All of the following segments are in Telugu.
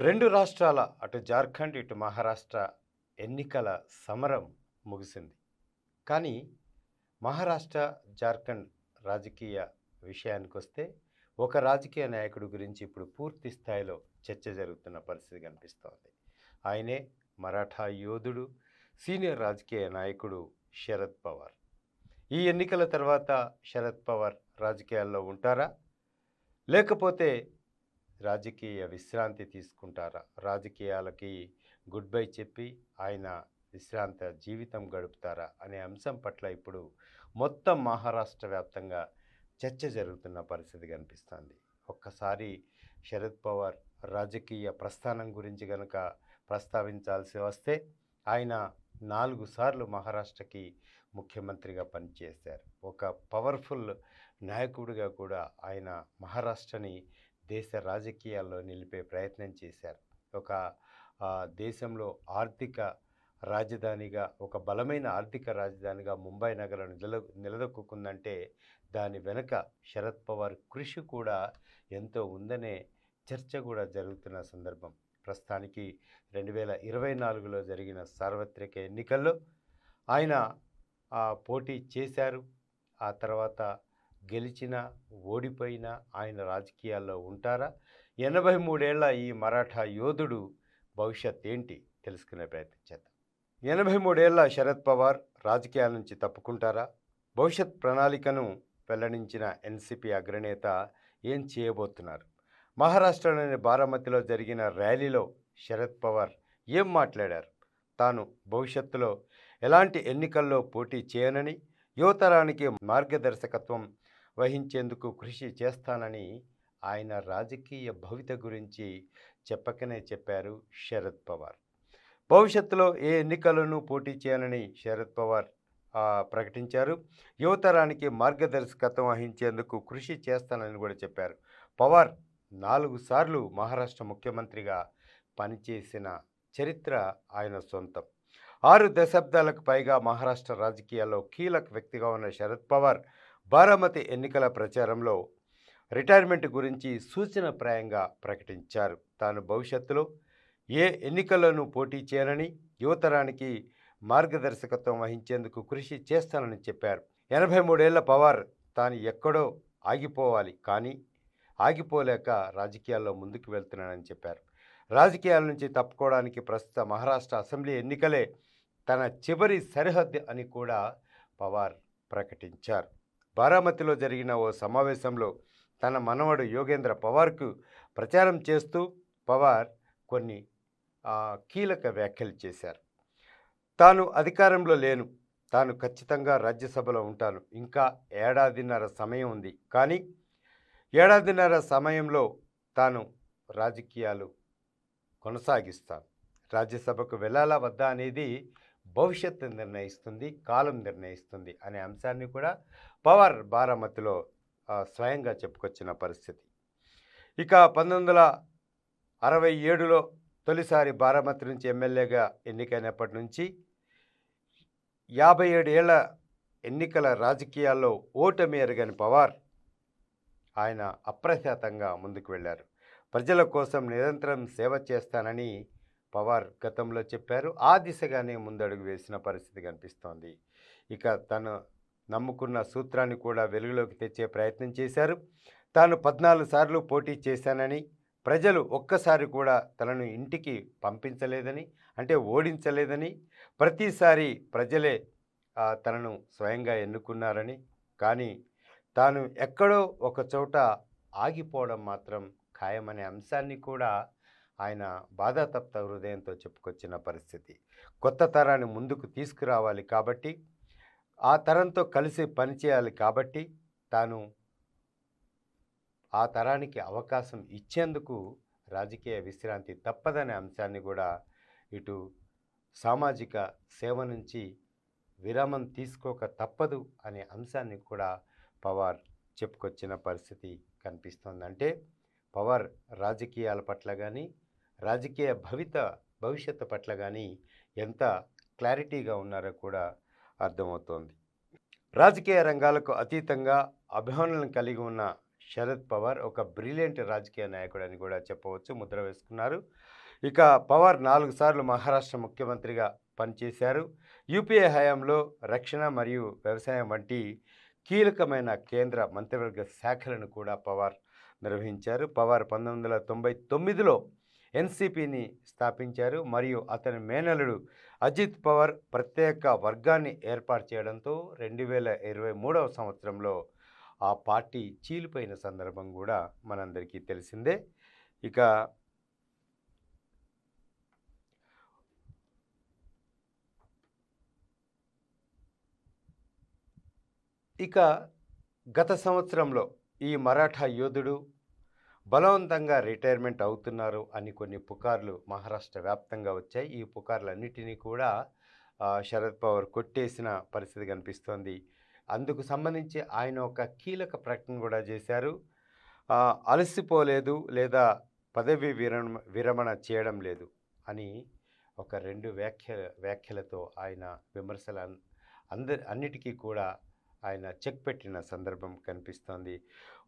రెండు రాష్ట్రాల అటు జార్ఖండ్ ఇటు మహారాష్ట్ర ఎన్నికల సమరం ముగిసింది. కానీ మహారాష్ట్ర జార్ఖండ్ రాజకీయ విషయానికి వస్తే ఒక రాజకీయ నాయకుడి గురించి ఇప్పుడు పూర్తి స్థాయిలో చర్చ జరుగుతున్న పరిస్థితి కనిపిస్తోంది. ఆయనే మరాఠా యోధుడు సీనియర్ రాజకీయ నాయకుడు శరద్ పవార్. ఈ ఎన్నికల తర్వాత శరద్ పవార్ రాజకీయాల్లో ఉంటారా? లేకపోతే రాజకీయ విశ్రాంతి తీసుకుంటారా? రాజకీయాలకి గుడ్ బై చెప్పి ఆయన విశ్రాంత జీవితం గడుపుతారా? అనే అంశం పట్ల ఇప్పుడు మొత్తం మహారాష్ట్ర వ్యాప్తంగా చర్చ జరుగుతున్న పరిస్థితి కనిపిస్తుంది. ఒక్కసారి శరద్ పవార్ రాజకీయ ప్రస్థానం గురించి కనుక ప్రస్తావించాల్సి వస్తే ఆయన నాలుగు సార్లు మహారాష్ట్రకి ముఖ్యమంత్రిగా పనిచేశారు. ఒక పవర్ఫుల్ నాయకుడిగా కూడా ఆయన మహారాష్ట్రని దేశ రాజకీయాల్లో నిలిపే ప్రయత్నం చేశారు. ఒక దేశంలో ఆర్థిక రాజధానిగా ఒక బలమైన ఆర్థిక రాజధానిగా ముంబై నగరం నిల నిలదొక్కుందంటే దాని వెనుక శరద్ పవార్ కృషి కూడా ఎంతో ఉందనే చర్చ కూడా జరుగుతున్న సందర్భం. ప్రస్తుతానికి రెండు వేల ఇరవై నాలుగులో జరిగిన సార్వత్రిక ఎన్నికల్లో ఆయన పోటీ చేశారు. ఆ తర్వాత గెలిచినా ఓడిపోయినా ఆయన రాజకీయాల్లో ఉంటారా? ఎనభై మూడేళ్ళ ఈ మరాఠా యోధుడు భవిష్యత్ ఏంటి? తెలుసుకునే ప్రయత్నం చేద్దాం. ఎనభై మూడేళ్ళ శరద్ పవార్ రాజకీయాల నుంచి తప్పుకుంటారా? భవిష్యత్ ప్రణాళికను వెల్లడించిన ఎన్సిపి అగ్రనేత ఏం చేయబోతున్నారు? మహారాష్ట్రలోని బారామతిలో జరిగిన ర్యాలీలో శరద్ పవార్ ఏం మాట్లాడారు? తాను భవిష్యత్తులో ఎలాంటి ఎన్నికల్లో పోటీ చేయనని యువతరానికి మార్గదర్శకత్వం వహించేందుకు కృషి చేస్తానని ఆయన రాజకీయ భవిత గురించి చెప్పకనే చెప్పారు శరద్ పవార్. భవిష్యత్తులో ఏ ఎన్నికలను పోటీ చేయాలని శరద్ పవార్ ప్రకటించారు. యువతరానికి మార్గదర్శకత్వం వహించేందుకు కృషి చేస్తానని కూడా చెప్పారు. పవార్ నాలుగు సార్లు మహారాష్ట్ర ముఖ్యమంత్రిగా పనిచేసిన చరిత్ర ఆయన సొంతం. ఆరు దశాబ్దాలకు పైగా మహారాష్ట్ర రాజకీయాల్లో కీలక వ్యక్తిగా ఉన్న శరద్ పవార్ బారామతి ఎన్నికల ప్రచారంలో రిటైర్మెంట్ గురించి సూచనప్రాయంగా ప్రకటించారు. తాను భవిష్యత్తులో ఏ ఎన్నికల్లోనూ పోటీ చేయనని యువతరానికి మార్గదర్శకత్వం వహించేందుకు కృషి చేస్తానని చెప్పారు. ఎనభై మూడేళ్ళ పవార్ తాను ఎక్కడో ఆగిపోవాలి కానీ ఆగిపోలేక రాజకీయాల్లో ముందుకు వెళ్తున్నానని చెప్పారు. రాజకీయాల నుంచి తప్పుకోవడానికి ప్రస్తుత మహారాష్ట్ర అసెంబ్లీ ఎన్నికలే తన చివరి సరిహద్దు అని కూడా పవార్ ప్రకటించారు. బారామతిలో జరిగిన ఓ సమావేశంలో తన మనవడు యోగేంద్ర పవార్కు ప్రచారం చేస్తూ పవార్ కొన్ని కీలక వ్యాఖ్యలు చేశారు. తాను అధికారంలో లేను. తాను ఖచ్చితంగా రాజ్యసభలో ఉంటాను. ఇంకా ఏడాదిన్నర సమయం ఉంది. కానీ ఏడాదిన్నర సమయంలో తాను రాజకీయాలు కొనసాగిస్తాను. రాజ్యసభకు వెళ్ళాలా వద్దా అనేది భవిష్యత్తు నిర్ణయిస్తుంది కాలం నిర్ణయిస్తుంది అనే అంశాన్ని కూడా పవర్ బారామతిలో స్వయంగా చెప్పుకొచ్చిన పరిస్థితి. ఇక పంతొమ్మిది వందల అరవై ఏడులో తొలిసారి బారామతి నుంచి ఎమ్మెల్యేగా ఎన్నికైనప్పటి నుంచి యాభై ఏడు ఎన్నికల రాజకీయాల్లో ఓటమి ఎరగని పవార్ ఆయన అప్రశాతంగా ముందుకు వెళ్ళారు. ప్రజల కోసం నిరంతరం సేవ చేస్తానని పవార్ గతంలో చెప్పారు. ఆ దిశగానే ముందడుగు వేసిన పరిస్థితి కనిపిస్తోంది. ఇక తను నమ్ముకున్న సూత్రాన్ని కూడా వెలుగులోకి తెచ్చే ప్రయత్నం చేశారు. తాను పద్నాలుగు సార్లు పోటీ చేశానని ప్రజలు ఒక్కసారి కూడా తనను ఇంటికి పంపించలేదని అంటే ఓడించలేదని ప్రతిసారి ప్రజలే తనను స్వయంగా ఎన్నుకున్నారని కానీ తాను ఎక్కడో ఒక చోట ఆగిపోవడం మాత్రం ఖాయమనే అంశాన్ని కూడా ఆయన బాధాతప్త హృదయంతో చెప్పుకొచ్చిన పరిస్థితి. కొత్త తరాన్ని ముందుకు తీసుకురావాలి కాబట్టి ఆ తరంతో కలిసి పనిచేయాలి కాబట్టి తాను ఆ తరానికి అవకాశం ఇచ్చేందుకు రాజకీయ విశ్రాంతి తప్పదనే అంశాన్ని కూడా ఇటు సామాజిక సేవ నుంచి విరామం తీసుకోక తప్పదు అనే అంశాన్ని కూడా పవార్ చెప్పుకొచ్చిన పరిస్థితి కనిపిస్తోందంటే పవర్ పవార్ రాజకీయాల పట్ల కానీ రాజకీయ భవిత భవిష్యత్తు పట్ల కానీ ఎంత క్లారిటీగా ఉన్నారో కూడా అర్థమవుతోంది. రాజకీయ రంగాలకు అతీతంగా అభిమానులను కలిగి ఉన్న శరద్ పవార్ ఒక బ్రిలియంట్ రాజకీయ నాయకుడు అని కూడా చెప్పవచ్చు ముద్ర వేసుకున్నారు. ఇక పవార్ నాలుగు సార్లు మహారాష్ట్ర ముఖ్యమంత్రిగా పనిచేశారు. యూపీఏ హయాంలో రక్షణ మరియు వ్యవసాయం వంటి కీలకమైన కేంద్ర మంత్రివర్గ శాఖలను కూడా పవార్ నిర్వహించారు. పవార్ పంతొమ్మిది వందల తొంభై తొమ్మిదిలో ఎన్సిపిని స్థాపించారు. మరియు అతని మేనలుడు అజిత్ పవార్ ప్రత్యేక వర్గాన్ని ఏర్పాటు చేయడంతో రెండు వేల ఇరవై మూడవ సంవత్సరంలో ఆ పార్టీ చీలిపోయిన సందర్భం కూడా మనందరికీ తెలిసిందే. ఇక ఇక గత సంవత్సరంలో ఈ మరాఠా యోధుడు బలవంతంగా రిటైర్మెంట్ అవుతున్నారు అని కొన్ని పుకార్లు మహారాష్ట్ర వ్యాప్తంగా వచ్చాయి. ఈ పుకార్లన్నిటినీ కూడా శరద్ పవార్ కొట్టేసిన పరిస్థితి కనిపిస్తోంది. అందుకు సంబంధించి ఆయన ఒక కీలక ప్రకటన కూడా చేశారు. అలసిపోలేదు లేదా పదవి విరమణ విరమణ చేయడం లేదు అని ఒక రెండు వ్యాఖ్య వ్యాఖ్యలతో ఆయన విమర్శల అందరి అన్నిటికీ కూడా ఆయన చెక్ పెట్టిన సందర్భం కనిపిస్తోంది.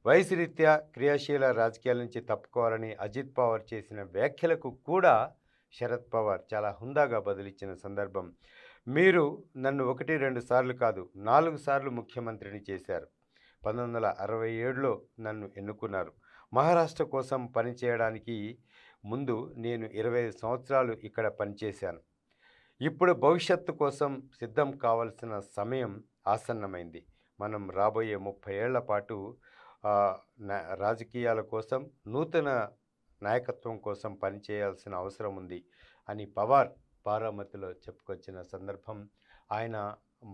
వయసు రీత్యా క్రియాశీల రాజకీయాల నుంచి తప్పుకోవాలని అజిత్ పవార్ చేసిన వ్యాఖ్యలకు కూడా శరద్ పవార్ చాలా హుందాగా బదులిచ్చిన సందర్భం. మీరు నన్ను ఒకటి రెండు సార్లు కాదు నాలుగు సార్లు ముఖ్యమంత్రిని చేశారు. పంతొమ్మిది వందల అరవై ఏడులో నన్ను ఎన్నుకున్నారు. మహారాష్ట్ర కోసం పనిచేయడానికి ముందు నేను ఇరవై ఐదు సంవత్సరాలు ఇక్కడ పనిచేశాను. ఇప్పుడు భవిష్యత్తు కోసం సిద్ధం కావలసిన సమయం ఆసన్నమైంది. మనం రాబోయే ముప్పై ఏళ్ళ పాటు రాజకీయాల కోసం నూతన నాయకత్వం కోసం పనిచేయాల్సిన అవసరం ఉంది అని పవార్ బారామతిలో చెప్పుకొచ్చిన సందర్భం ఆయన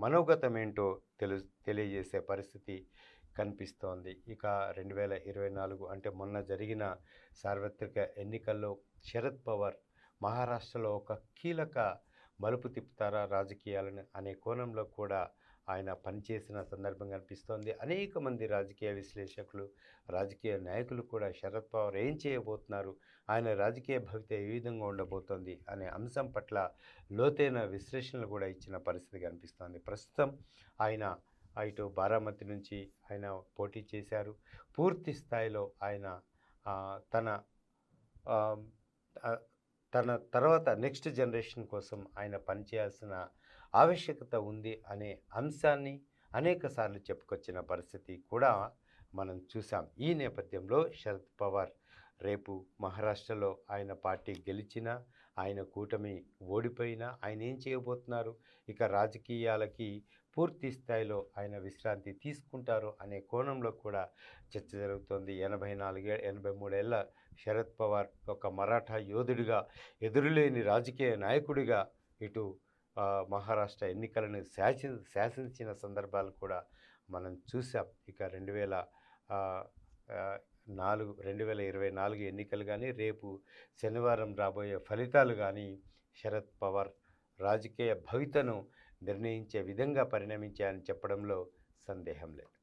మనోగతం ఏంటో తెలు తెలియజేసే పరిస్థితి కనిపిస్తోంది. ఇక రెండు వేల ఇరవై నాలుగు అంటే మొన్న జరిగిన సార్వత్రిక ఎన్నికల్లో శరద్ పవార్ మహారాష్ట్రలో ఒక కీలక మలుపు తిప్పుతారా రాజకీయాలను అనే కోణంలో కూడా ఆయన పనిచేసిన సందర్భం కనిపిస్తోంది అనేక మంది రాజకీయ విశ్లేషకులు రాజకీయ నాయకులు కూడా శరద్ పవార్ ఏం చేయబోతున్నారు? ఆయన రాజకీయ భవిత ఏ విధంగా ఉండబోతోంది? అనే అంశం పట్ల లోతైన విశ్లేషణలు కూడా ఇచ్చిన పరిస్థితి కనిపిస్తోంది ప్రస్తుతం ఆయన ఇటు బారామతి నుంచి ఆయన పోటీ చేశారు. పూర్తి స్థాయిలో ఆయన తన తన తర్వాత నెక్స్ట్ జనరేషన్ కోసం ఆయన పనిచేయాల్సిన ఆవశ్యకత ఉంది అనే అంశాన్ని అనేకసార్లు చెప్పుకొచ్చిన పరిస్థితి కూడా మనం చూసాం. ఈ నేపథ్యంలో శరద్ పవార్ రేపు మహారాష్ట్రలో ఆయన పార్టీ గెలిచినా ఆయన కూటమి ఓడిపోయినా ఆయన ఏం చేయబోతున్నారు? ఇక రాజకీయాలకి పూర్తి స్థాయిలో ఆయన విశ్రాంతి తీసుకుంటారు అనే కోణంలో కూడా చర్చ జరుగుతోంది. ఎనభై నాలుగే ఎనభై మూడేళ్ళ శరద్ పవార్ ఒక మరాఠా యోధుడిగా ఎదురులేని రాజకీయ నాయకుడిగా ఇటు మహారాష్ట్ర ఎన్నికలను శాసి శాసించిన సందర్భాలు కూడా మనం చూసాం. ఇక రెండు వేల నాలుగు రెండు వేల ఇరవై నాలుగు ఎన్నికలు కానీ రేపు శనివారం రాబోయే ఫలితాలు కానీ శరద్ పవార్ రాజకీయ భవితను నిర్ణయించే విధంగా పరిణమించాయని చెప్పడంలో సందేహం లేదు.